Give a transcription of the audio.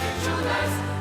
тиші чудес.